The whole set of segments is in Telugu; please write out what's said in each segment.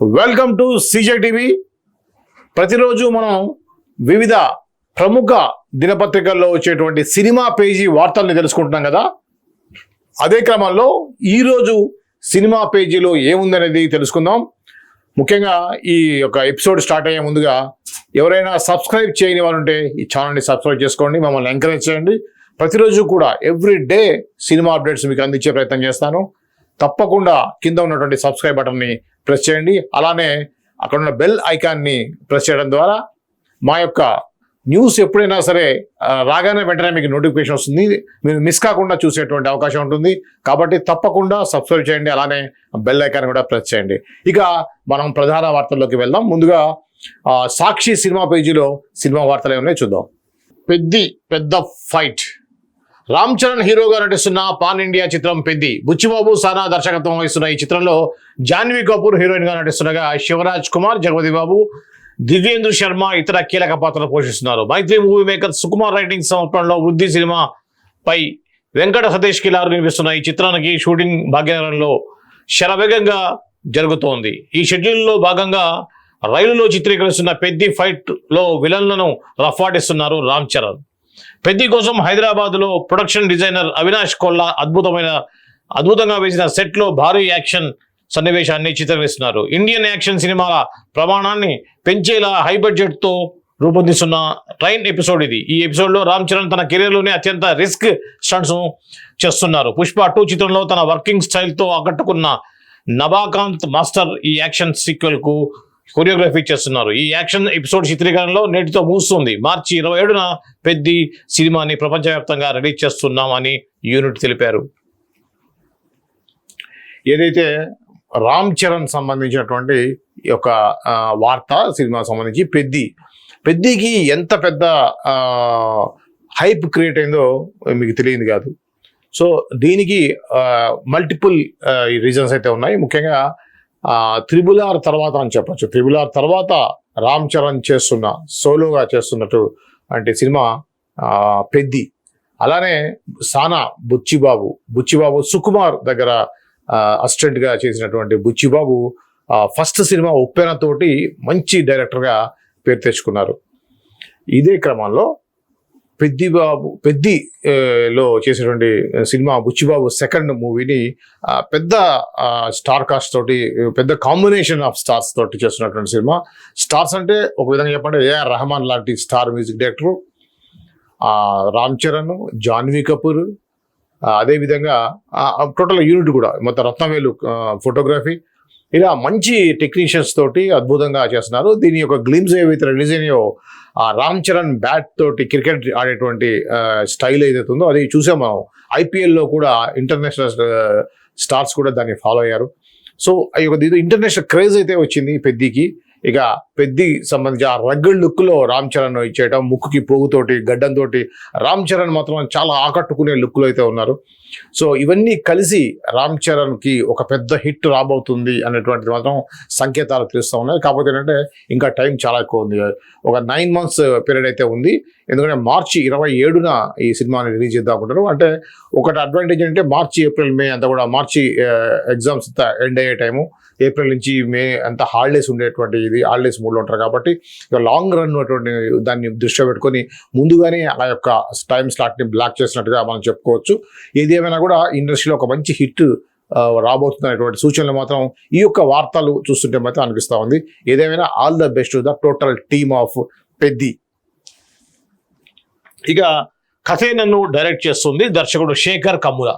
వెల్కమ్ టు సీజే టీవీ ప్రతిరోజు మనం వివిధ ప్రముఖ దినపత్రికల్లో వచ్చేటువంటి సినిమా పేజీ వార్తల్ని తెలుసుకుంటున్నాం కదా. అదే క్రమంలో ఈరోజు సినిమా పేజీలో ఏముందనేది తెలుసుకుందాం. ముఖ్యంగా ఈ యొక్క ఎపిసోడ్ స్టార్ట్ అయ్యే ముందుగా ఎవరైనా సబ్స్క్రైబ్ చేయని వారు ఉంటే ఈ ఛానల్ని సబ్స్క్రైబ్ చేసుకోండి మమ్మల్ని ఎంకరేజ్ చేయండి. ప్రతిరోజు కూడా ఎవ్రీ డే సినిమా అప్డేట్స్ మీకు అందించే ప్రయత్నం చేస్తాను. తప్పకుండా కింద ఉన్నటువంటి సబ్స్క్రైబ్ బటన్ని ప్రెస్ చేయండి. అలానే అక్కడ ఉన్న బెల్ ఐకాన్ని ప్రెస్ చేయడం ద్వారా మా యొక్క న్యూస్ ఎప్పుడైనా సరే రాగానే వెంటనే మీకు నోటిఫికేషన్ వస్తుంది. మీరు మిస్ కాకుండా చూసేటువంటి అవకాశం ఉంటుంది. కాబట్టి తప్పకుండా సబ్స్క్రైబ్ చేయండి. అలానే బెల్ ఐకాన్ కూడా ప్రెస్ చేయండి. ఇక మనం ప్రధాన వార్తల్లోకి వెళ్దాం. ముందుగా సాక్షి సినిమా పేజీలో సినిమా వార్తలు ఏమన్నాయో చూద్దాం. పెద్ద పెద్ద ఫైట్. రామ్ చరణ్ హీరోగా నటిస్తున్న పాన్ ఇండియా చిత్రం పెద్ది. బుచ్చిబాబు సానా దర్శకత్వం వహిస్తున్న ఈ చిత్రంలో జాన్వీ కపూర్ హీరోయిన్గా నటిస్తుండగా శివరాజ్ కుమార్ జగపతి బాబు దివ్యేంద్ర శర్మ ఇతర కీలక పాత్రలు పోషిస్తున్నారు. Mythri movie maker Sukumar writing సమర్పణలో వృద్ధి సినిమా పై వెంకట సతీష్ కిలారు వినిపిస్తున్న ఈ చిత్రానికి షూటింగ్ భాగ్యనగరంలో శరవేగంగా జరుగుతోంది. ఈ షెడ్యూల్లో భాగంగా రైలులో చిత్రీకరిస్తున్న పెద్ది ఫైట్లో విలన్లను రఫాటిస్తున్నారు రామ్ చరణ్. పెద్ది కోసం హైదరాబాద్లో ప్రొడక్షన్ డిజైనర్ అవినాష్ కొల్లా అద్భుతమైన అద్భుతంగా వేసిన సెట్లో భారీ యాక్షన్ సన్నివేశాన్ని చిత్రీకరిస్తున్నారు ఇండియన్ యాక్షన్ సినిమాల ప్రమాణాన్ని పెంచేలా హై బడ్జెట్తో రూపొందిస్తున్న ట్రైన్ ఎపిసోడ్ ఇది. ఈ ఎపిసోడ్లో రామ్ చరణ్ తన కెరీర్లోనే అత్యంత రిస్క్ స్టంట్స్ చేస్తున్నారు. పుష్ప టూ చిత్రంలో తన వర్కింగ్ స్టైల్తో ఆకట్టుకున్న నవాకాంత్ మాస్టర్ ఈ యాక్షన్ సీక్వెల్కు కొరియోగ్రఫీ చేస్తున్నారు. ఈ యాక్షన్ ఎపిసోడ్ చిత్రీకరణలో నేటితో ముగుస్తుంది. మార్చి ఇరవై ఏడున పెద్ది సినిమాని ప్రపంచవ్యాప్తంగా రిలీజ్ చేస్తున్నామని యూనిట్ తెలిపారు. ఏదైతే రామ్ చరణ్ సంబంధించినటువంటి ఈ యొక్క వార్త సినిమా సంబంధించి పెద్ది పెద్దికి ఎంత పెద్ద హైప్ క్రియేట్ అయిందో మీకు తెలియదు కాదు. సో దీనికి మల్టిపుల్ రీజన్స్ అయితే ఉన్నాయి. ముఖ్యంగా త్రిబుల్ ఆర్ తర్వాత అని చెప్పొచ్చు. త్రిబుల్ ఆర్ తర్వాత రామ్ చరణ్ చేస్తున్న సోలోగా చేస్తున్నట్టు అంటే సినిమా పెద్ది. అలానే సానా బుచ్చిబాబు. బుచ్చిబాబు సుకుమార్ దగ్గర అసిస్టెంట్గా చేసినటువంటి బుచ్చిబాబు ఫస్ట్ సినిమా ఉప్పెనతోటి మంచి డైరెక్టర్గా పేరు తెచ్చుకున్నారు. ఇదే క్రమంలో పెద్ది బాబు పెద్ది లో చేసినటువంటి సినిమా బుచ్చిబాబు సెకండ్ మూవీని పెద్ద స్టార్ కాస్ట్ తోటి పెద్ద కాంబినేషన్ ఆఫ్ స్టార్స్ తోటి చేస్తున్నటువంటి సినిమా. స్టార్స్ అంటే ఒక విధంగా చెప్పండి ఏఆర్ రెహమాన్ లాంటి star music director Ram Charan Janhvi Kapoor అదేవిధంగా టోటల్ యూనిట్ కూడా మొత్తం రత్నవేలు ఫోటోగ్రఫీ ఇలా మంచి టెక్నీషియన్స్ తోటి అద్భుతంగా చేస్తున్నారు. దీని యొక్క గ్లిమ్స్ ఏవైతే రిలీజ్ అయినాయో ఆ రామ్ చరణ్ బ్యాట్ తోటి క్రికెట్ ఆడేటువంటి స్టైల్ ఏదైతే ఉందో అది చూసాం మనం. ఐపీఎల్లో కూడా ఇంటర్నేషనల్ స్టార్స్ కూడా దాన్ని ఫాలో అయ్యారు. సో ఈ యొక్క ఇంటర్నేషనల్ క్రేజ్ అయితే వచ్చింది పెద్దికి. ఇక పెద్ది సంబంధించి ఆ రగ్గడ్ లుక్లో రామ్ చరణ్ ఇచ్చేయటం ముక్కుకి పోగుతోటి గడ్డంతోటి రామ్ చరణ్ మాత్రం చాలా ఆకట్టుకునే లుక్లో అయితే ఉన్నారు. సో ఇవన్నీ కలిసి రామ్ చరణ్కి ఒక పెద్ద హిట్ రాబోతుంది అనేటువంటిది మాత్రం సంకేతాలు తెలుస్తూ ఉన్నాయి. కాకపోతే ఏంటంటే ఇంకా టైం చాలా ఎక్కువ ఉంది. ఒక నైన్ మంత్స్ పీరియడ్ అయితే ఉంది. ఎందుకంటే మార్చి ఇరవై ఏడున ఈ సినిమాని రిలీజ్ చేద్దాం అనుకుంటారు అంటే ఒకటి అడ్వాంటేజ్ అంటే మార్చి ఏప్రిల్ మే అంతా కూడా మార్చి ఎగ్జామ్స్ అంతా ఎండ్ అయ్యే టైము. ఏప్రిల్ నుంచి మే అంత హాలిడేస్ ఉండేటువంటి ఇది హాలిడేస్ మూడ్లో ఉంటారు కాబట్టి ఇక లాంగ్ రన్ అటువంటి దాన్ని దృష్టిలో పెట్టుకొని ముందుగానే ఆ యొక్క టైం స్లాట్ని బ్లాక్ చేసినట్టుగా మనం చెప్పుకోవచ్చు. ఏది ఏమైనా కూడా ఇండస్ట్రీలో ఒక మంచి హిట్ రాబోతున్నటువంటి సూచనలు మాత్రం ఈ యొక్క వార్తలు చూస్తుంటే మాత్రం అనిపిస్తూ ఉంది. ఏదేమైనా all the best the total team of Peddi ఇక కథే నన్ను డైరెక్ట్ చేస్తుంది దర్శకుడు శేఖర్ కమ్ముల.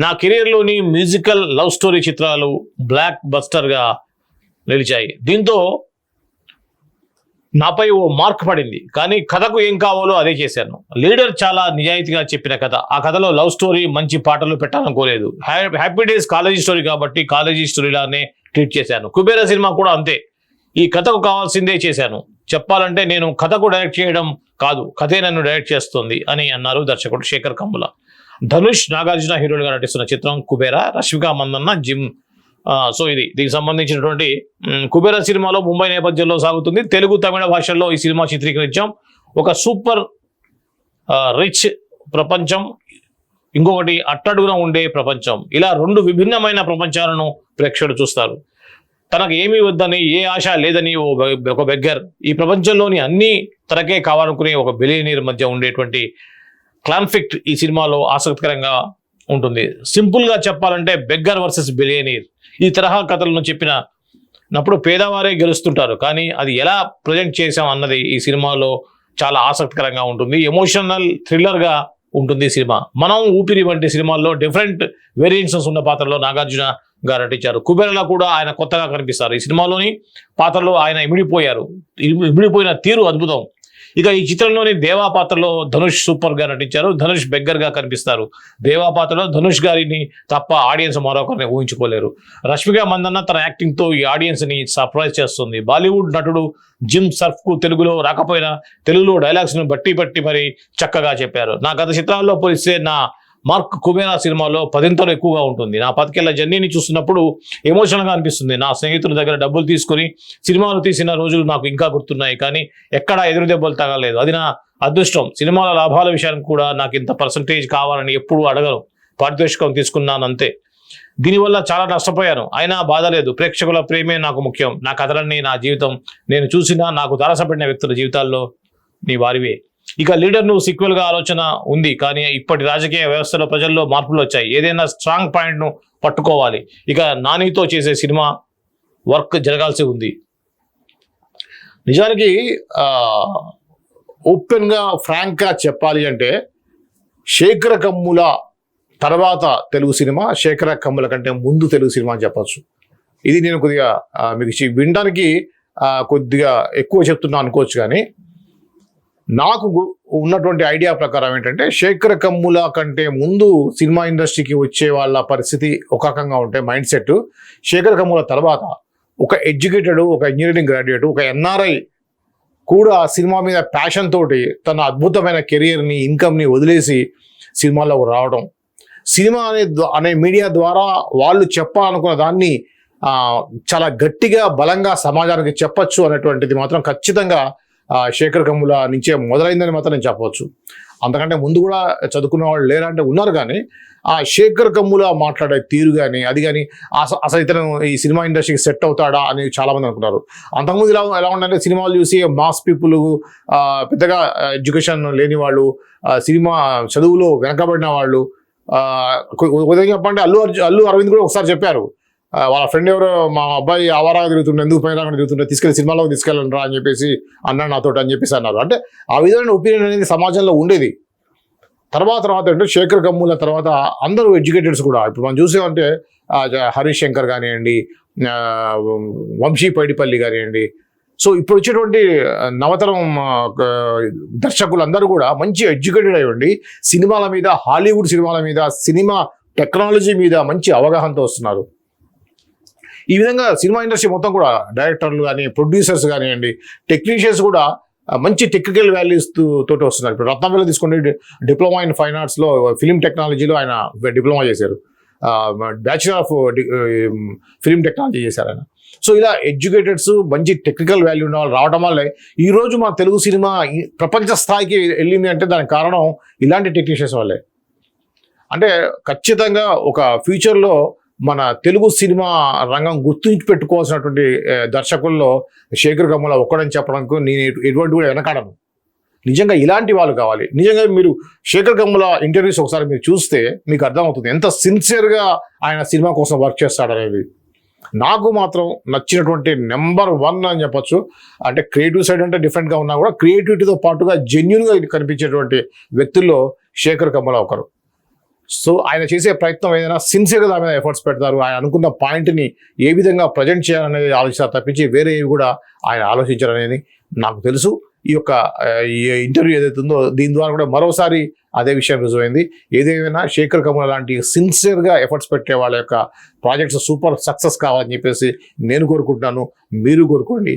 నా కెరీర్లోని మ్యూజికల్ లవ్ స్టోరీ చిత్రాలు బ్లాక్ బస్టర్గా నిలిచాయి. దీంతో నాపై ఓ మార్క్ పడింది. కానీ కథకు ఏం కావాలో అదే చేశాను. లీడర్ చాలా నిజాయితీగా చెప్పిన కథ. ఆ కథలో లవ్ స్టోరీ మంచి పాటలు పెట్టాలనుకోలేదు. హ్యాపీ డేస్ కాలేజీ స్టోరీ కాబట్టి కాలేజీ స్టోరీలానే ట్రీట్ చేశాను. కుబేర సినిమా కూడా అంతే. ఈ కథకు కావాల్సిందే చేశాను. చెప్పాలంటే నేను కథకు డైరెక్ట్ చేయడం కాదు. కథే నన్ను డైరెక్ట్ చేస్తుంది అని అన్నారు దర్శకుడు శేఖర్ కమ్ముల ధనుష్ నాగార్జున హీరోలుగా నటిస్తున్న చిత్రం కుబేర రష్మిక మందన్న జిమ్. సో ఇది దీనికి సంబంధించినటువంటి కుబేర సినిమాలో ముంబై నేపథ్యంలో సాగుతుంది. తెలుగు తమిళ భాషల్లో ఈ సినిమా చిత్రీకరించాం. ఒక సూపర్ రిచ్ ప్రపంచం ఇంకొకటి అట్టడుగున ఉండే ప్రపంచం. ఇలా రెండు విభిన్నమైన ప్రపంచాలను ప్రేక్షకులు చూస్తారు. తనకు ఏమీ వద్దని ఏ ఆశ లేదని ఓ ఒక బెగ్గర్. ఈ ప్రపంచంలోని అన్ని తనకే కావాలనుకునే ఒక బిలియనీర్ మధ్య ఉండేటువంటి కాన్ఫ్లిక్ట్ ఈ సినిమాలో ఆసక్తికరంగా ఉంటుంది. సింపుల్గా చెప్పాలంటే బెగ్గర్ వర్సెస్ బిలియనీర్. ఈ తరహా కథలను చెప్పిన నప్పుడు పేదవారే గెలుస్తుంటారు. కానీ అది ఎలా ప్రజెంట్ చేసాం అన్నది ఈ సినిమాలో చాలా ఆసక్తికరంగా ఉంటుంది. ఎమోషనల్ థ్రిల్లర్గా ఉంటుంది ఈ సినిమా. మనం ఊపిరి వంటి సినిమాల్లో డిఫరెంట్ వేరియేషన్స్ ఉన్న పాత్రలో నాగార్జున గారు నటించారు. కుబేరలో కూడా ఆయన కొత్తగా కనిపిస్తారు. ఈ సినిమాలోని పాత్రలో ఆయన ఇమిడిపోయారు. ఇమిడిపోయిన తీరు అద్భుతం. ఇక ఈ చిత్రంలోని దేవా పాత్రలో ధనుష్ సూపర్గా నటించారు. ధనుష్ బెగ్గర్గా కనిపిస్తారు. దేవా పాత్రలో ధనుష్ గారిని తప్ప ఆడియన్స్ మరొకరిని ఊహించుకోలేరు. రష్మిక మందన్న తన యాక్టింగ్తో ఈ ఆడియన్స్ని సర్ప్రైజ్ చేస్తుంది. బాలీవుడ్ నటుడు జిమ్ సర్ఫ్కు తెలుగులో రాకపోయినా తెలుగులో డైలాగ్స్ను బట్టి బట్టి మరి చక్కగా చెప్పారు. నా గత చిత్రాల్లో పోలిస్తే నా మార్క్ కుబేనా సినిమాలో పదింతలు ఎక్కువగా ఉంటుంది. నా పతికేళ్ళ జర్నీని చూస్తున్నప్పుడు ఎమోషనల్గా అనిపిస్తుంది. నా స్నేహితుల దగ్గర డబ్బులు తీసుకొని సినిమాలు తీసిన రోజులు నాకు ఇంకా గుర్తున్నాయి. కానీ ఎక్కడా ఎదురు దెబ్బలు తగలేదు అది నా అదృష్టం. సినిమాల లాభాల విషయానికి కూడా నాకు ఇంత పర్సంటేజ్ కావాలని ఎప్పుడు అడగను పారితోషికం తీసుకున్నాను అంతే దీనివల్ల చాలా నష్టపోయాను. అయినా బాధ లేదు. ప్రేక్షకుల ప్రేమే నాకు ముఖ్యం. నా కథలన్నీ నా జీవితం. నేను చూసిన నాకు తారసపడిన వ్యక్తుల జీవితాల్లో నీ వారివే. ఇక లీడర్ను సీక్వెల్గా ఆలోచన ఉంది. కానీ ఇప్పటి రాజకీయ వ్యవస్థలో ప్రజల్లో మార్పులు వచ్చాయి. ఏదైనా స్ట్రాంగ్ పాయింట్ను పట్టుకోవాలి. ఇక నానితో చేసే సినిమా వర్క్ జరగాల్సి ఉంది. నిజానికి ఓపెన్గా ఫ్రాంక్గా చెప్పాలి అంటే శేఖర కమ్ముల తర్వాత తెలుగు సినిమా శేఖర కమ్ముల కంటే ముందు తెలుగు సినిమా అని చెప్పచ్చు. ఇది నేను కొద్దిగా మీకు వినడానికి కొద్దిగా ఎక్కువ చెప్తున్నా అనుకోవచ్చు కానీ నాకు గు- ఉన్నటువంటి ఐడియా ప్రకారం ఏంటంటే శేఖర కమ్ముల కంటే ముందు సినిమా ఇండస్ట్రీకి వచ్చే వాళ్ళ పరిస్థితి ఒక రకంగా ఉంటే మైండ్ సెట్ శేఖర కమ్ముల తర్వాత ఒక ఎడ్యుకేటెడ్ ఒక ఇంజనీరింగ్ గ్రాడ్యుయేట్ ఒక ఎన్ఆర్ఐ కూడా సినిమా మీద ప్యాషన్ తోటి తన అద్భుతమైన కెరియర్ని ఇన్కమ్ని వదిలేసి సినిమాలోకి రావడం సినిమా అనే అనే మీడియా ద్వారా వాళ్ళు చెప్పాలనుకున్న దాన్ని చాలా గట్టిగా బలంగా సమాజానికి చెప్పచ్చు అనేటువంటిది మాత్రం ఖచ్చితంగా శేఖర్ కమ్ముల నుంచే మొదలైందని మాత్రం నేను చెప్పవచ్చు. అంతకంటే ముందు కూడా చదువుకున్న వాళ్ళు లేరంటే ఉన్నారు కానీ ఆ శేఖర్ కమ్ముల మాట్లాడే తీరు కానీ అది కానీ అస- అసలు ఇతను ఈ సినిమా ఇండస్ట్రీకి సెట్ అవుతాడా అని చాలామంది అనుకున్నారు. అంతకుముందు ఇలా ఎలా ఉండాలంటే సినిమాలు చూసి మాస్ పీపుల్ పెద్దగా ఎడ్యుకేషన్ లేని వాళ్ళు సినిమా చదువులో వెనకబడిన వాళ్ళు కొద్దిగా చెప్పండి అల్లు అర్జు అల్లు అరవింద్ కూడా ఒకసారి చెప్పారు. వాళ్ళ ఫ్రెండ్ ఎవరో మా అబ్బాయి ఆవారాగా తిరుగుతుండే ఎందుకు పైన తిరుగుతుండే తీసుకెళ్ళి సినిమాలోకి తీసుకెళ్ళండి రా అని చెప్పేసి అన్నాడు నాతో అని చెప్పేసి అన్నారు. అంటే ఆ విధమైన ఒపీనియన్ అనేది సమాజంలో ఉండేది. తర్వాత తర్వాత అంటే శేఖర్ కమ్ముల తర్వాత అందరూ ఎడ్యుకేటెడ్స్ కూడా. ఇప్పుడు మనం చూసామంటే హరీష్ శంకర్ కానివ్వండి వంశీ పైడిపల్లి కానివ్వండి. సో ఇప్పుడు వచ్చేటువంటి నవతరం దర్శకులందరూ కూడా మంచి ఎడ్యుకేటెడ్ అయ్యండి సినిమాల మీద హాలీవుడ్ సినిమాల మీద సినిమా టెక్నాలజీ మీద మంచి అవగాహనతో వస్తున్నారు. ఈ విధంగా సినిమా ఇండస్ట్రీ మొత్తం కూడా డైరెక్టర్లు కానీ ప్రొడ్యూసర్స్ కానివ్వండి టెక్నీషియన్స్ కూడా మంచి టెక్నికల్ వాల్యూస్ తోటి వస్తున్నారు. ఇప్పుడు రత్నవేల తీసుకోండి డిప్లొమా ఇన్ ఫైనాన్స్లో ఫిలిం టెక్నాలజీలో ఆయన డిప్లొమా చేశారు. బ్యాచులర్ ఆఫ్ ఫిలిం టెక్నాలజీ చేశారు ఆయన. సో ఇలా ఎడ్యుకేటెడ్స్ మంచి టెక్నికల్ వాల్యూ ఉన్న వాళ్ళు రావడం వల్లే ఈ రోజు మా తెలుగు సినిమా ఈ ప్రపంచ స్థాయికి వెళ్ళింది అంటే దానికి కారణం ఇలాంటి టెక్నీషియన్స్ వల్లే. అంటే ఖచ్చితంగా ఒక ఫ్యూచర్లో మన తెలుగు సినిమా రంగం గుర్తించి పెట్టుకోవాల్సినటువంటి దర్శకుల్లో శేఖర్ కమ్మల ఒక్కడని చెప్పడానికి నేను ఎటువంటి కూడా వెనకాడను. నిజంగా ఇలాంటి వాళ్ళు కావాలి. నిజంగా మీరు శేఖర్ గమ్ముల ఇంటర్వ్యూస్ ఒకసారి మీరు చూస్తే మీకు అర్థమవుతుంది ఎంత సిన్సియర్గా ఆయన సినిమా కోసం వర్క్ చేస్తాడనేది. నాకు మాత్రం నచ్చినటువంటి నెంబర్ వన్ అని చెప్పొచ్చు. అంటే క్రియేటివ్ సైడ్ అంటే డిఫరెంట్గా ఉన్నా కూడా క్రియేటివిటీతో పాటుగా జెన్యున్గా కనిపించేటువంటి వ్యక్తుల్లో శేఖర్ కమ్మల ఒకరు. సో ఆయన చేసే ప్రయత్నం ఏదైనా సిన్సియర్గా దాని మీద ఎఫర్ట్స్ పెడతారు. ఆయన అనుకున్న పాయింట్ని ఏ విధంగా ప్రజెంట్ చేయాలనేది ఆలోచిస్తారు తప్పించి వేరే ఏవి కూడా ఆయన ఆలోచించారనేది నాకు తెలుసు. ఈ యొక్క ఈ ఇంటర్వ్యూ ఏదైతే ఉందో దీని ద్వారా కూడా మరోసారి అదే విషయం రుజువైంది. ఏదేమైనా శేఖర్ కమల లాంటి సిన్సియర్గా ఎఫర్ట్స్ పెట్టే వాళ్ళ యొక్క ప్రాజెక్ట్స్ సూపర్ సక్సెస్ కావాలని చెప్పేసి నేను కోరుకుంటున్నాను. మీరు కోరుకోండి.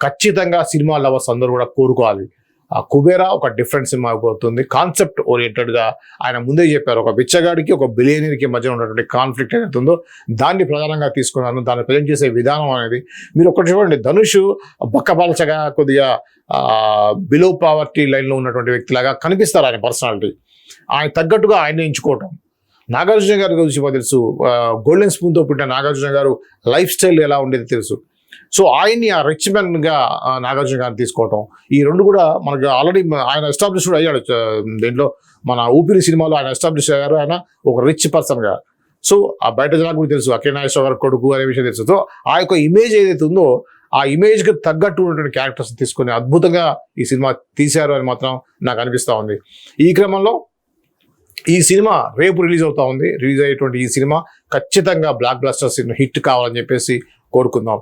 ఖచ్చితంగా సినిమా లవర్స్ అందరూ కూడా కోరుకోవాలి. కుబేరా ఒక డిఫరెంట్ సినిమా అవుతుంది కాన్సెప్ట్ ఓరియంటెడ్గా ఆయన ముందే చెప్పారు. ఒక బిచ్చగాడికి ఒక బిలియనీర్కి మధ్య ఉన్నటువంటి కాన్ఫ్లిక్ట్ ఏదైతే ఉందో దాన్ని ప్రధానంగా తీసుకున్నాను. దాన్ని ప్రజెంట్ చేసే విధానం అనేది మీరు ఒకటి చూడండి. ధనుష్ బక్కపాలచగా కొద్దిగా బిలో పావర్టీ లైన్లో ఉన్నటువంటి వ్యక్తిలాగా కనిపిస్తారు ఆయన పర్సనాలిటీ ఆయన తగ్గట్టుగా ఆయన ఎంచుకోవటం. నాగార్జున గారి గురించి మాకు తెలుసు. గోల్డెన్ స్పూన్తో పుట్టిన నాగార్జున గారు లైఫ్ స్టైల్ ఎలా ఉండేది తెలుసు. సో ఆయన్ని ఆ రిచ్గా నాగార్జున గారిని తీసుకోవటం ఈ రెండు కూడా మనకు ఆల్రెడీ ఆయన ఎస్టాబ్లిష్ కూడా అయ్యాడు దీంట్లో మన ఊపిరి సినిమాలో ఆయన ఎస్టాబ్లిష్ అయ్యారు ఆయన ఒక రిచ్ పర్సన్గా సో ఆ బయట జనాలకు కూడా తెలుసు అఖిల గారి కొడుకు అనే విషయం తెలుసు. సో ఆ యొక్క ఇమేజ్ ఏదైతే ఉందో ఆ ఇమేజ్కి తగ్గట్టు ఉన్నటువంటి క్యారెక్టర్స్ తీసుకొని అద్భుతంగా ఈ సినిమా తీశారు అని మాత్రం నాకు అనిపిస్తూ ఉంది. ఈ క్రమంలో ఈ సినిమా రేపు రిలీజ్ అవుతా ఉంది. రిలీజ్ అయ్యేటువంటి ఈ సినిమా ఖచ్చితంగా బ్లాక్ బ్లాస్టర్ సినిమా హిట్ కావాలని చెప్పేసి కోరుకుందాం.